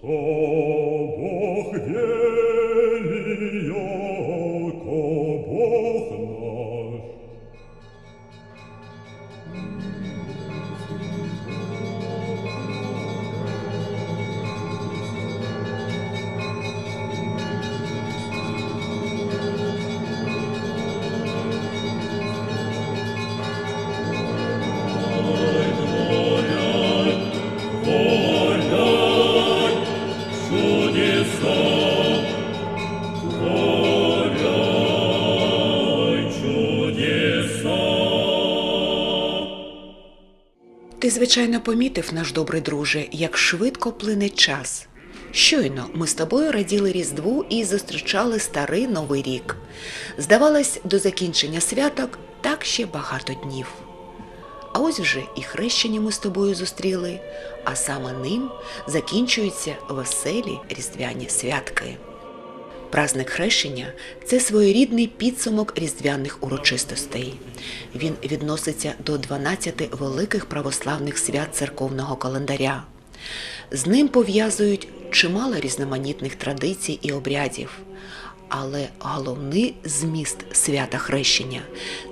То Бог вели, Звичайно, помітив, наш добрий друже, як швидко плине час. Щойно ми з тобою раділи Різдву і зустрічали старий Новий рік. Здавалось, до закінчення святок так ще багато днів. А ось вже і хрещення ми з тобою зустріли, а саме ним закінчуються веселі різдвяні святки. Праздник хрещення це своєрідний підсумок різдвяних урочистостей. Він відноситься до 12 великих православних свят церковного календаря. З ним пов'язують чимало різноманітних традицій і обрядів. Але головний зміст свята хрещення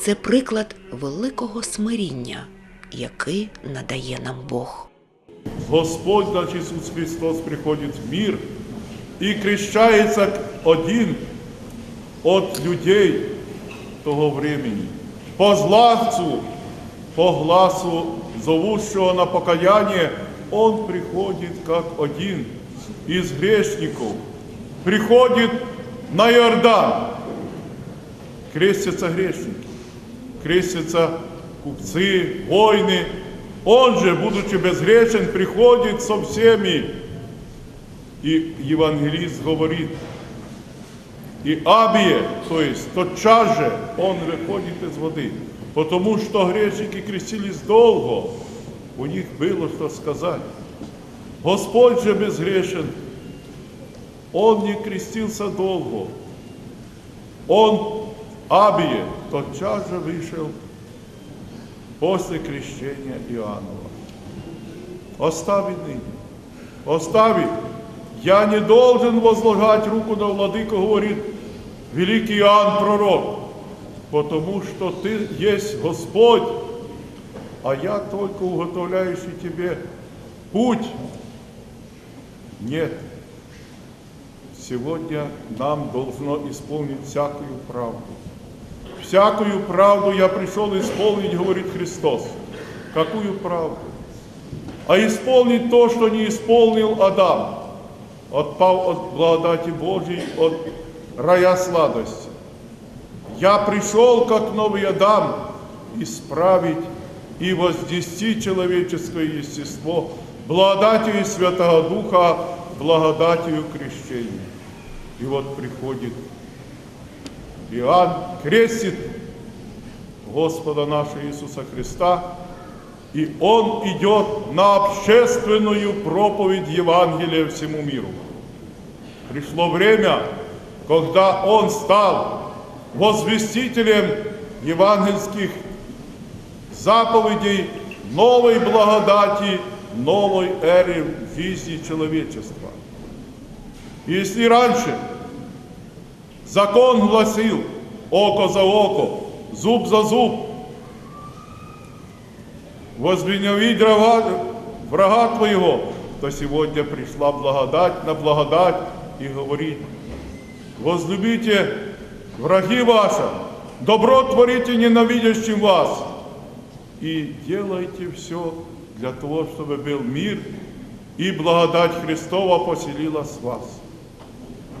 це приклад великого смиріння, який надає нам Бог. Господь наш Иисус Христос приходит в мир и крещается один от людей того времени. По злавцу, по гласу зовущего на покаяние, Он приходит как один из грешников. Приходит на Иордан. Крестятся грешники, крестятся купцы, воины. Он же, будучи безгрешен, приходит со всеми. И евангелист говорит, и Абие, то есть тотчас же он выходит из воды, потому что грешники крестились долго, у них было что сказать. Господь же безгрешен, он не крестился долго, он, Абие, тотчас же вышел после крещения Иоаннова. Оставить ныне. Оставить. Я не должен возлагать руку на владыку, говорит великий Иоанн Пророк, потому что ты есть Господь, а я только уготовляющий тебе путь. Нет. Сегодня нам должно исполнить всякую правду. Всякую правду я пришел исполнить, говорит Христос. Какую правду? А исполнить то, что не исполнил Адам. Отпал от благодати Божьей, от рая сладости. Я пришел, как новый Адам, исправить и возвести человеческое естество благодатью Святого Духа, благодатью крещения. И вот приходит Иоанн крестит Господа нашего Иисуса Христа, и Он идет на общественную проповедь Евангелия всему миру. Пришло время, когда Он стал возвестителем евангельских заповедей новой благодати, новой эры в жизни человечества. Если раньше Закон гласил око за око, зуб за зуб. Возвеняви врага, врага твоего, то сегодня пришла благодать на благодать и говорит, возлюбите враги ваши, добро творите ненавидящим вас и делайте все для того, чтобы был мир и благодать Христова поселилась в вас.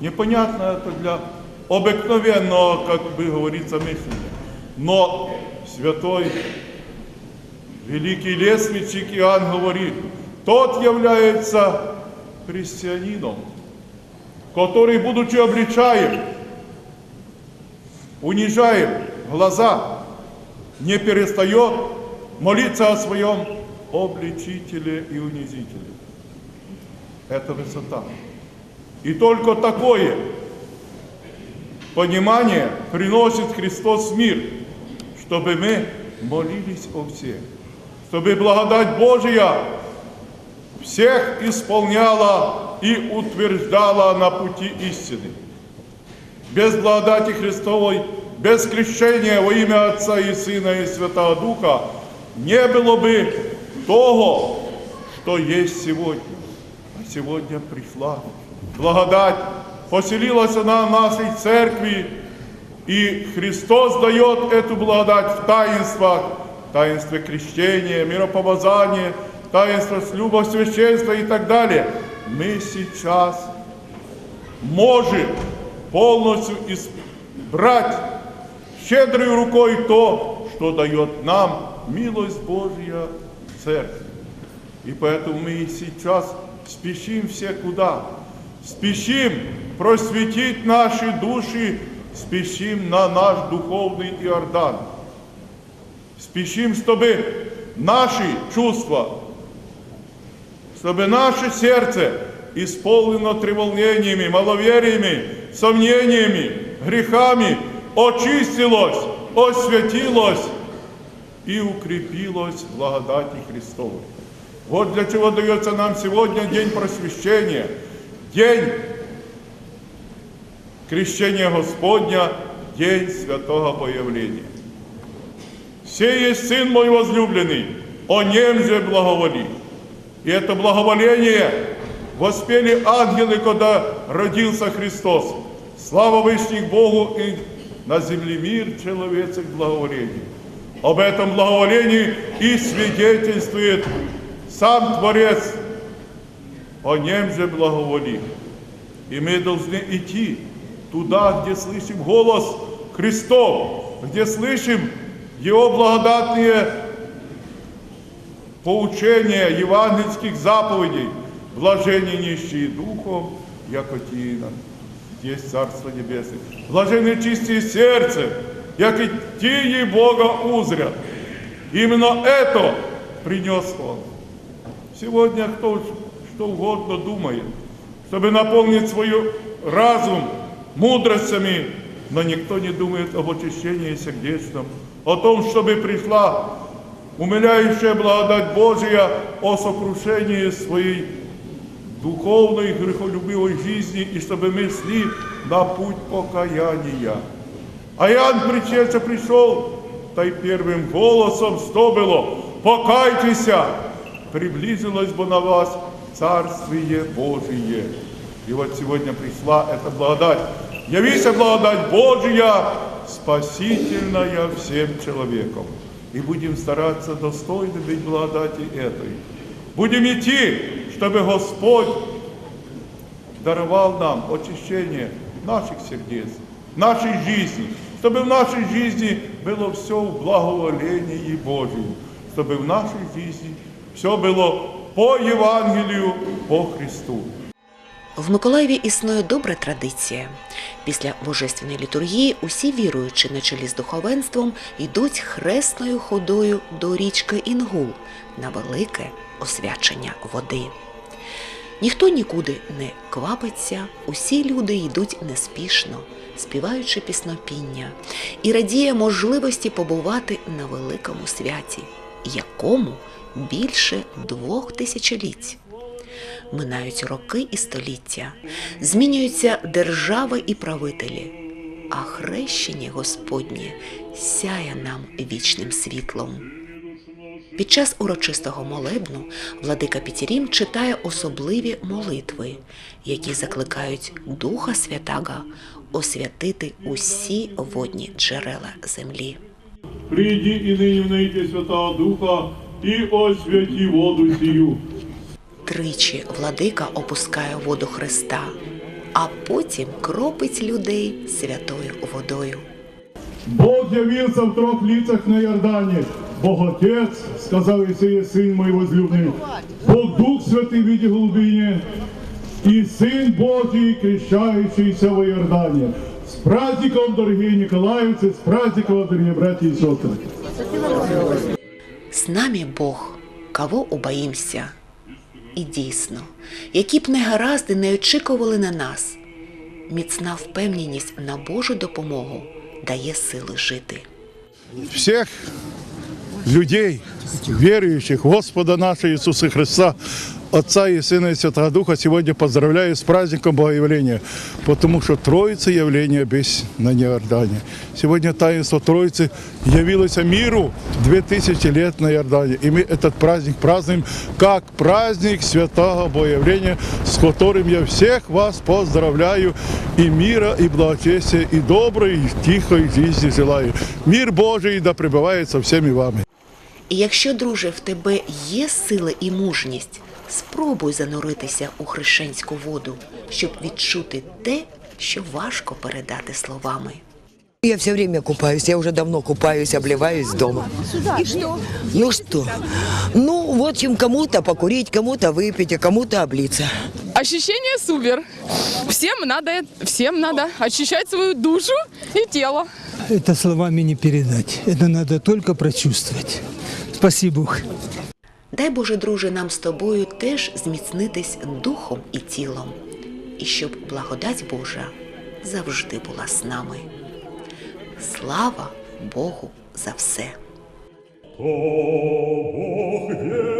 Непонятно это для обыкновенного, как бы говорится, мышления. Но святой великий лестничек Иоанн говорит, тот является христианином, который, будучи обличаем, унижаем глаза, не перестает молиться о своем обличителе и унизителе. Это высота. И только такое понимание приносит Христос мир, чтобы мы молились о всех, чтобы благодать Божия всех исполняла и утверждала на пути истины. Без благодати Христовой, без крещения во имя Отца и Сына и Святого Духа не было бы того, что есть сегодня. А сегодня пришла благодать, поселилась она в нашей церкви, и Христос дает эту благодать в таинствах, таинстве крещения, миропомазания, таинство слюба, священства и так далее. Мы сейчас можем полностью избрать щедрой рукой то, что дает нам милость Божья Церковь. И поэтому мы и сейчас спешим все куда? Спешим просветить наши души, спешим на наш духовный Иордан. Спешим, чтобы наши чувства, чтобы наше сердце исполнено треволнениями, маловериями, сомнениями, грехами, очистилось, освятилось и укрепилось в благодати Христовой. Вот для чего дается нам сегодня день просвещения, день крещения Господня, день святого появления. Сей есть Сын мой возлюбленный, о нем же благоволи. И это благоволение воспели ангелы, когда родился Христос. Слава Вышних Богу и на земле мир человецек благоволений. Об этом благоволении и свидетельствует сам Творец, о нем же благоволи. И мы должны идти туда, где слышим голос Христов, где слышим Его благодатные поучения евангельских заповедей, блажение нищие духом, яко тина, есть Царство Небесное. Блаженны чистые сердце, яко тии Бога узрят. Именно это принес Он. Сегодня кто что угодно думает, чтобы наполнить свой разум мудростями, но никто не думает об очищении сердечном, о том, чтобы пришла умиляющая благодать Божия о сокрушении своей духовной грехолюбивой жизни, и чтобы мы шли на путь покаяния. А Иоанн Причерца пришел, та й первым голосом что было? Покайтесь, приблизилось бы на вас Царствие Божие. И вот сегодня пришла эта благодать. Явися благодать Божия, спасительная всем человеком. И будем стараться достойно быть благодати этой. Будем идти, чтобы Господь даровал нам очищение наших сердец, нашей жизни, чтобы в нашей жизни было все в благоволении Божьем, чтобы в нашей жизни все было по Євангелію, по Христу. В Миколаєві існує добра традиція. Після божественної літургії усі віруючі на чолі з духовенством йдуть хресною ходою до річки Інгул на велике освячення води. Ніхто нікуди не квапиться, усі люди йдуть неспішно, співаючи піснопіння, і радіє можливості побувати на великому святі, якому більше двох тисячоліть. Минають роки і століття, змінюються держави і правителі, а хрещення Господнє сяє нам вічним світлом. Під час урочистого молебну владика Пітірім читає особливі молитви, які закликають Духа Святаго освятити усі водні джерела землі. Приди и ныне в наитие Святого Духа и освяти воду сию. Тричі владика опускає воду Христа, а потім кропить людей святою водою. Бог явился в трех лицах на Иордане. Бог Отец, сказал Исаия, Сын мой возлюбленный. Бог Дух Святый в виде голубине. И Сын Божий, крещающийся в Иордане. С праздником, дорогие Николаевцы, с праздником, дорогие братья и сестры. З нами Бог, кого убоїмся. І дійсно, які б негаразди не очікували на нас, міцна впевненість на Божу допомогу дає сили жити. Всіх людей, віруючих, Господа нашого Ісуса Христа, Отца и Сына и Святого Духа, сегодня поздравляю с праздником Богоявления, потому что Троица явления без на Иордане. Сегодня таинство Троицы явилось миру 2000 лет на Иордане. И мы этот праздник празднуем как праздник Святого Богоявления, с которым я всех вас поздравляю и мира, и благочестия, и доброй, и тихой жизни желаю. Мир Божий да пребывает со всеми вами. І якщо, друже, в тебе є сила і мужність, спробуй зануритися у хрещенську воду, щоб відчути те, що важко передати словами. Я все время купаюсь, я уже давно купаюсь, обливаюсь дома. И что? Ну что? Ну, в общем, кому-то покурить, кому-то выпить, а кому-то облиться. Ощущение супер. Всем надо, всем надо очищать свою душу и тело. Это словами не передать. Это надо только прочувствовать. Спасибо. Дай Боже, друже, нам з тобою теж зміцнитись духом і тілом, і щоб благодать Божа завжди була з нами. Слава Богу за все! Бог есть.